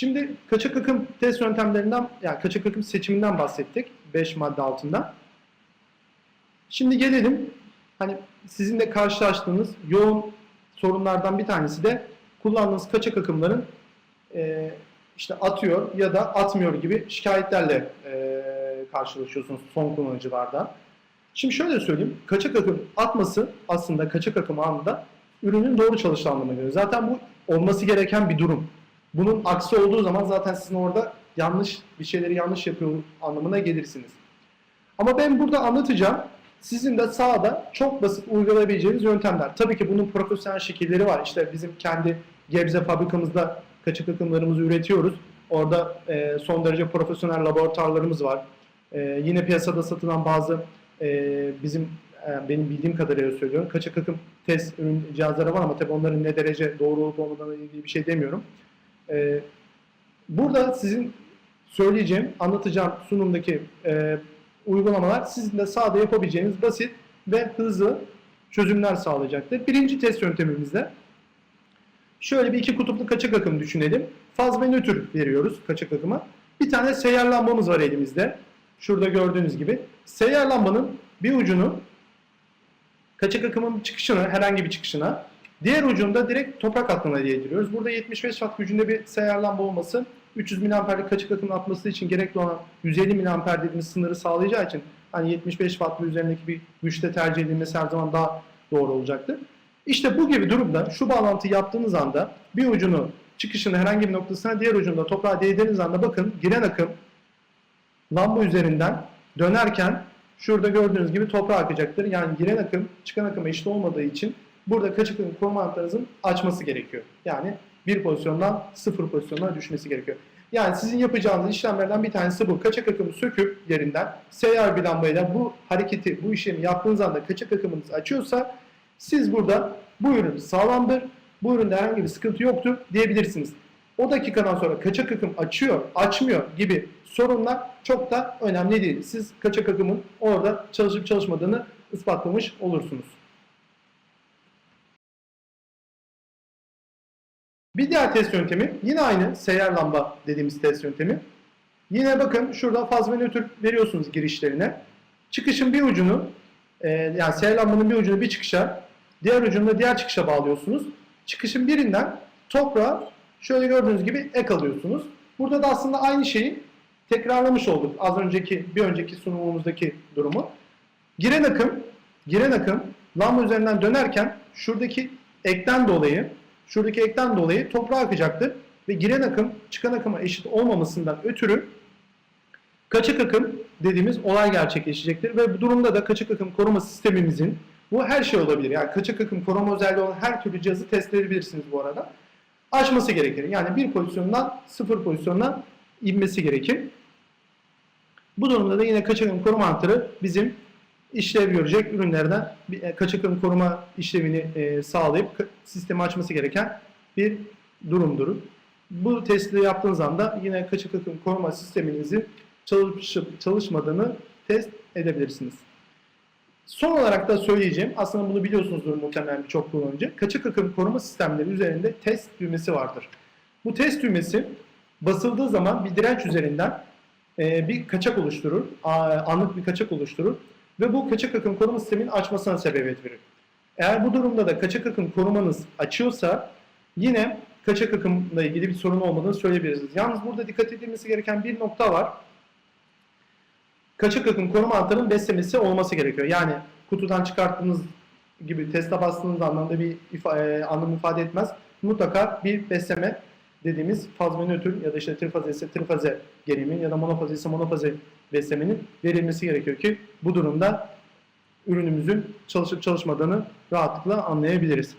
Şimdi kaçak akım test yöntemlerinden, yani kaçak akım seçiminden bahsettik 5 madde altında. Şimdi gelelim hani sizin de karşılaştığınız yoğun sorunlardan bir tanesi de kullandığınız kaçak akımların e, işte atıyor ya da atmıyor gibi şikayetlerle e, karşılaşıyorsunuz son kullanıcılardan. Şimdi şöyle söyleyeyim, kaçak akım atması aslında kaçak akım anında ürünün doğru çalıştığı anlamına geliyor. Zaten bu olması gereken bir durum. Bunun aksi olduğu zaman zaten sizin orada yanlış bir şeyleri yanlış yapıyor anlamına gelirsiniz. Ama ben burada anlatacağım sizin de sahada çok basit uygulayabileceğiniz yöntemler. Tabii ki bunun profesyonel şekilleri var. İşte bizim kendi Gebze fabrikamızda kaçak akımlarımızı üretiyoruz. Orada e, son derece profesyonel laboratuvarlarımız var. E, yine piyasada satılan bazı e, bizim e, benim bildiğim kadarıyla söylüyorum. Kaçak akım test ürün cihazları var ama tabii onların ne derece doğru olup olmadığına ilgili bir şey demiyorum. E, burada sizin söyleyeceğim, anlatacağım sunumdaki e, uygulamalar sizin de sahada yapabileceğiniz basit ve hızlı çözümler sağlayacaktır. Birinci test yöntemimizde şöyle bir iki kutuplu kaçak akım düşünelim. Faz ve nötr veriyoruz kaçak akıma. Bir tane seyyar lambamız var elimizde. Şurada gördüğünüz gibi. Seyyar lambanın bir ucunu kaçak akımın çıkışına, herhangi bir çıkışına, diğer ucunda direkt toprak hattına yediriyoruz. Burada 75 watt gücünde bir seyyar lamba olması 300 mAh'lik kaçak akım atması için gerekli olan 150 mAh dediğimiz sınırı sağlayacağı için hani 75 watt ve üzerindeki bir güçte tercih edilmesi her zaman daha doğru olacaktır. İşte bu gibi durumda şu bağlantıyı yaptığınız anda bir ucunu çıkışını herhangi bir noktasına diğer ucunda toprağa değdirdiğiniz anda bakın giren akım lamba üzerinden dönerken şurada gördüğünüz gibi toprağa akacaktır. Yani giren akım çıkan akıma eşit olmadığı için burada koruma antlarınızın açması gerekiyor. Yani bir pozisyondan sıfır pozisyonuna düşmesi gerekiyor. Yani sizin yapacağınız işlemlerden bir tanesi bu. Kaçak akımı söküp yerinden seyyar bir lambayla bu hareketi, bu işlemi yaptığınız anda kaçak akımınız açıyorsa siz burada bu ürün sağlamdır, bu üründe herhangi bir sıkıntı yoktur diyebilirsiniz. O dakikadan sonra kaçak akım açıyor, açmıyor gibi sorunlar çok da önemli değil. Siz kaçak akımın orada çalışıp çalışmadığını ispatlamış olursunuz. Bir diğer test yöntemi yine aynı seyyar lamba dediğimiz test yöntemi. Yine bakın şurada faz ve nötr veriyorsunuz girişlerine. Çıkışın bir ucunu e, yani seyyar lambanın bir ucunu bir çıkışa diğer ucunu da diğer çıkışa bağlıyorsunuz. Çıkışın birinden toprağa şöyle gördüğünüz gibi ek alıyorsunuz. Burada da aslında aynı şeyi tekrarlamış olduk. Az önceki bir önceki sunumumuzdaki durumu. Giren akım, giren akım lamba üzerinden dönerken şuradaki ekten dolayı şuradaki ekten dolayı toprağa akacaktır ve giren akım çıkan akıma eşit olmamasından ötürü kaçak akım dediğimiz olay gerçekleşecektir ve bu durumda da kaçak akım koruma sistemimizin bu her şey olabilir. Yani kaçak akım koruma özelliği olan her türlü cihazı test edebilirsiniz bu arada. Açması gerekir. Yani bir pozisyondan sıfır pozisyonuna inmesi gerekir. Bu durumda da yine kaçak akım koruma anahtarı bizim işlev görecek ürünlerden bir e, kaçak akım koruma işlemini e, sağlayıp sistemi açması gereken bir durumdur. Bu testi yaptığınız anda yine kaçak akım koruma sisteminizin çalışıp çalışmadığını test edebilirsiniz. Son olarak da söyleyeceğim, aslında bunu biliyorsunuzdur muhtemelen birçok kullanıcı. Kaçak akım koruma sistemleri üzerinde test düğmesi vardır. Bu test düğmesi basıldığı zaman bir direnç üzerinden e, bir kaçak oluşturur, anlık bir kaçak oluşturur ve bu kaçak akım koruma sisteminin açmasına sebebiyet verir. Eğer bu durumda da kaçak akım korumanız açıyorsa yine kaçak akımla ilgili bir sorun olmadığını söyleyebiliriz. Yalnız burada dikkat edilmesi gereken bir nokta var. Kaçak akım koruma anahtarının beslemesi olması gerekiyor. Yani kutudan çıkarttığınız gibi teste bastığınız anlamda bir ifa, e, anlam ifade etmez. Mutlaka bir besleme dediğimiz faz ve ya da işte trifaze ise trifaze gerimin ya da monofaze ise monofaze beslemenin verilmesi gerekiyor ki bu durumda ürünümüzün çalışıp çalışmadığını rahatlıkla anlayabiliriz.